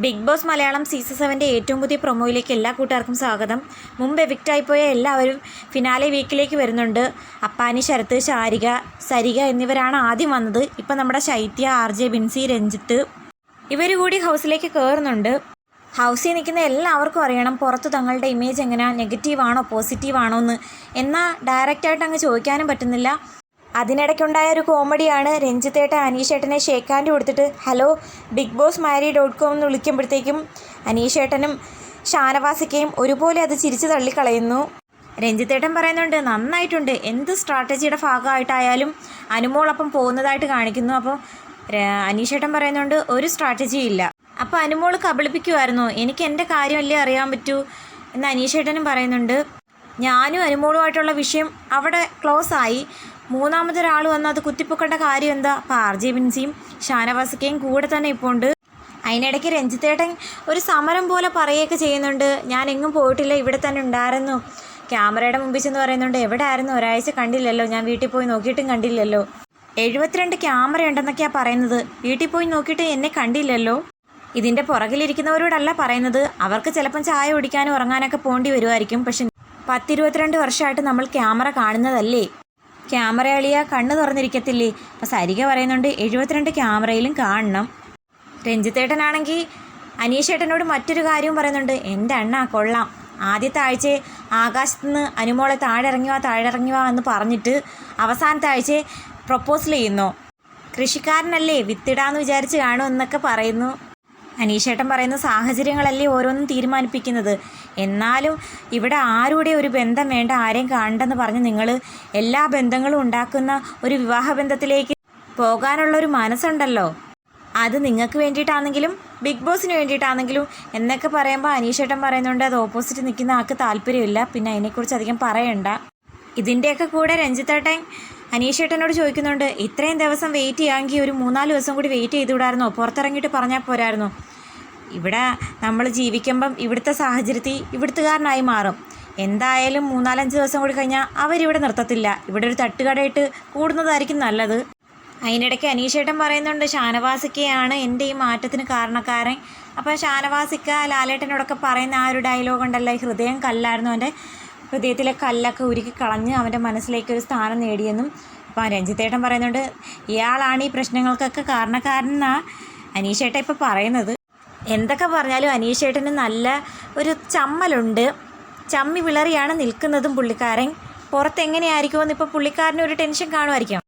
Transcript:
Big boss Malayalam season സെവന്റെ ഏറ്റവും പുതിയ പ്രൊമോയിലേക്ക് എല്ലാ കൂട്ടുകാർക്കും സ്വാഗതം. മുമ്പ് പോയ എല്ലാവരും ഫിനാലെ വീക്കിലേക്ക് വരുന്നുണ്ട്. അപ്പാനി ശരത്ത് ശാരിക സരിക എന്നിവരാണ് ആദ്യം വന്നത്. ഇപ്പം നമ്മുടെ ശൈത്യ ആർ ജെ ബിൻസി രഞ്ജിത്ത് ഇവർ കൂടി ഹൗസിലേക്ക് കയറുന്നുണ്ട് ഹൗസിൽ നിൽക്കുന്ന എല്ലാവർക്കും അറിയണം പുറത്ത് തങ്ങളുടെ ഇമേജ് എങ്ങനെയാണ് നെഗറ്റീവാണോ പോസിറ്റീവാണോ എന്ന്. എന്നാൽ ഡയറക്റ്റായിട്ട് അങ്ങ് ചോദിക്കാനും പറ്റുന്നില്ല. അതിനിടയ്ക്കുണ്ടായ ഒരു കോമഡിയാണ് രഞ്ജിത്തേട്ട അനീഷേട്ടനെ ഷേക്ക് ഹാൻഡ് കൊടുത്തിട്ട് ഹലോ ബിഗ് ബോസ് മാരി ഡോട്ട് കോം എന്ന് വിളിക്കുമ്പോഴത്തേക്കും അനീഷേട്ടനും ഷാനവാസിക്കയും ഒരുപോലെ അത് ചിരിച്ചു തള്ളിക്കളയുന്നു. രഞ്ജിത്തേട്ടൻ പറയുന്നുണ്ട് നന്നായിട്ടുണ്ട്. എന്ത് സ്ട്രാറ്റജിയുടെ ഭാഗമായിട്ടായാലും അനുമോളൊപ്പം പോകുന്നതായിട്ട് കാണിക്കുന്നു. അപ്പോൾ അനീഷേട്ടൻ പറയുന്നുണ്ട് ഒരു സ്ട്രാറ്റജി ഇല്ല. അപ്പോൾ അനുമോൾ കബളിപ്പിക്കുമായിരുന്നു എനിക്ക് എന്റെ കാര്യമല്ലേ അറിയാൻ പറ്റൂ? എന്ന് അനീഷേട്ടനും പറയുന്നുണ്ട് ഞാനും അനുമോളുമായിട്ടുള്ള വിഷയം അവിടെ ക്ലോസ് ആയി. മൂന്നാമതൊരാൾ വന്ന് അത് കുത്തിപ്പൊക്കേണ്ട കാര്യം എന്താ? അപ്പോൾ ആർ ജെ ബിൻസിയും ഷാനവാസിക്കയും കൂടെ തന്നെ ഇപ്പോൾ ഉണ്ട്. അതിനിടയ്ക്ക് രഞ്ജിത്തേട്ടൻ ഒരു സമരം പോലെ പറയുകയൊക്കെ ചെയ്യുന്നുണ്ട്. ഞാൻ എങ്ങും പോയിട്ടില്ല ഇവിടെ തന്നെ ഉണ്ടായിരുന്നു. ക്യാമറയുടെ മുമ്പിൽ ചെന്ന് പറയുന്നുണ്ട് എവിടെ ആയിരുന്നു ഒരാഴ്ച കണ്ടില്ലല്ലോ. ഞാൻ വീട്ടിൽ പോയി നോക്കിയിട്ടും കണ്ടില്ലല്ലോ. എഴുപത്തിരണ്ട് ക്യാമറ ഉണ്ടെന്നൊക്കെയാണ് പറയുന്നത്. വീട്ടിൽ പോയി നോക്കിയിട്ട് എന്നെ കണ്ടില്ലല്ലോ. ഇതിന്റെ പുറകിലിരിക്കുന്നവരോടല്ല പറയുന്നത്. അവർക്ക് ചിലപ്പം ചായ കുടിക്കാനും ഉറങ്ങാനൊക്കെ പോണ്ടി വരുമായിരിക്കും പക്ഷെ പത്തിരുപത്തിരണ്ട് വർഷമായിട്ട് നമ്മൾ ക്യാമറ കാണുന്നതല്ലേ? ക്യാമറ അളിയ കണ്ണ് തുറന്നിരിക്കത്തില്ലേ? അപ്പം സരിക പറയുന്നുണ്ട് എഴുപത്തിരണ്ട് ക്യാമറയിലും കാണണം. രഞ്ജിത്തേട്ടനാണെങ്കിൽ അനീഷേട്ടനോട് മറ്റൊരു കാര്യവും പറയുന്നുണ്ട് എന്റെ അണ്ണ കൊള്ളാം. ആദ്യത്തെ ആഴ്ച ആകാശത്ത് നിന്ന് അനുമോളെ താഴെ ഇറങ്ങി വാ താഴെ ഇറങ്ങി വാ എന്ന് പറഞ്ഞിട്ട് അവസാനത്തെ ആഴ്ച പ്രപ്പോസൽ ചെയ്യുന്നു. കൃഷിക്കാരനല്ലേ വിത്തിടാന്ന് വിചാരിച്ച് കാണും എന്നൊക്കെ പറയുന്നു. അനീഷേട്ടൻ പറയുന്ന സാഹചര്യങ്ങളല്ലേ ഓരോന്നും തീരുമാനിപ്പിക്കുന്നത്. എന്നാലും ഇവിടെ ആരുടെ ഒരു ബന്ധം വേണ്ട ആരെയും കാണണ്ടെന്ന് പറഞ്ഞ് നിങ്ങൾ എല്ലാ ബന്ധങ്ങളും ഉണ്ടാക്കുന്ന ഒരു വിവാഹ ബന്ധത്തിലേക്ക് പോകാനുള്ളൊരു മനസ്സുണ്ടല്ലോ. അത് നിങ്ങൾക്ക് വേണ്ടിയിട്ടാണെങ്കിലും ബിഗ് ബോസിന് വേണ്ടിയിട്ടാണെങ്കിലും എന്നൊക്കെ പറയുമ്പോൾ അനീഷേട്ടൻ പറയുന്നുണ്ട് അത് ഓപ്പോസിറ്റ് നിൽക്കുന്ന ആൾക്ക് താല്പര്യമില്ല പിന്നെ അതിനെക്കുറിച്ച് അധികം പറയണ്ട. ഇതിന്റെയൊക്കെ കൂടെ രഞ്ജിത്തേട്ടൻ അനീഷേട്ടനോട് ചോദിക്കുന്നുണ്ട് ഇത്രയും ദിവസം വെയിറ്റ് ചെയ്യാമെങ്കിൽ ഒരു മൂന്നാൽ ദിവസം കൂടി വെയിറ്റ് ചെയ്തുവിടായിരുന്നോ പുറത്തിറങ്ങിയിട്ട് പറഞ്ഞാൽ പോരായിരുന്നോ? ഇവിടെ നമ്മൾ ജീവിക്കുമ്പം ഇവിടുത്തെ സാഹചര്യത്തിൽ ഇവിടുത്തുകാരനായി മാറും. എന്തായാലും മൂന്നാലഞ്ച് ദിവസം കൂടി കഴിഞ്ഞാൽ അവരിവിടെ നിർത്തത്തില്ല. ഇവിടെ ഒരു തട്ടുകടയിട്ട് കൂടുന്നതായിരിക്കും നല്ലത്. അതിനിടയ്ക്ക് അനീഷേട്ടൻ പറയുന്നുണ്ട് ഷാനവാസിക്കയാണ് എന്റെ ഈ മാറ്റത്തിന് കാരണക്കാരൻ. അപ്പോൾ ഷാനവാസിക്ക ലാലേട്ടനോടൊക്കെ പറയുന്ന ആ ഒരു ഡയലോഗ് ഉണ്ടല്ലോ ഹൃദയം കല്ലായിരുന്നു അവന്റെ. ഹൃദയത്തിലെ കല്ലൊക്കെ ഉരുക്കി കളഞ്ഞ് അവന്റെ മനസ്സിലേക്ക് ഒരു സ്ഥാനം നേടിയെന്നും അപ്പോൾ രഞ്ജിത്തേട്ടൻ പറയുന്നുണ്ട് ഇയാളാണ് ഈ പ്രശ്നങ്ങൾക്കൊക്കെ കാരണക്കാരൻ എന്നാണ് അനീഷേട്ട ഇപ്പോൾ പറയുന്നത്. എന്തൊക്കെ പറഞ്ഞാലും അനീഷേട്ടന് നല്ല ഒരു ചമ്മലുണ്ട്. ചമ്മി വിളറിയാണ് നിൽക്കുന്നതും പുള്ളിക്കാരൻ. പുറത്തെങ്ങനെയായിരിക്കുമെന്ന് ഇപ്പോൾ പുള്ളിക്കാരന് ഒരു ടെൻഷൻ കാണുമായിരിക്കും.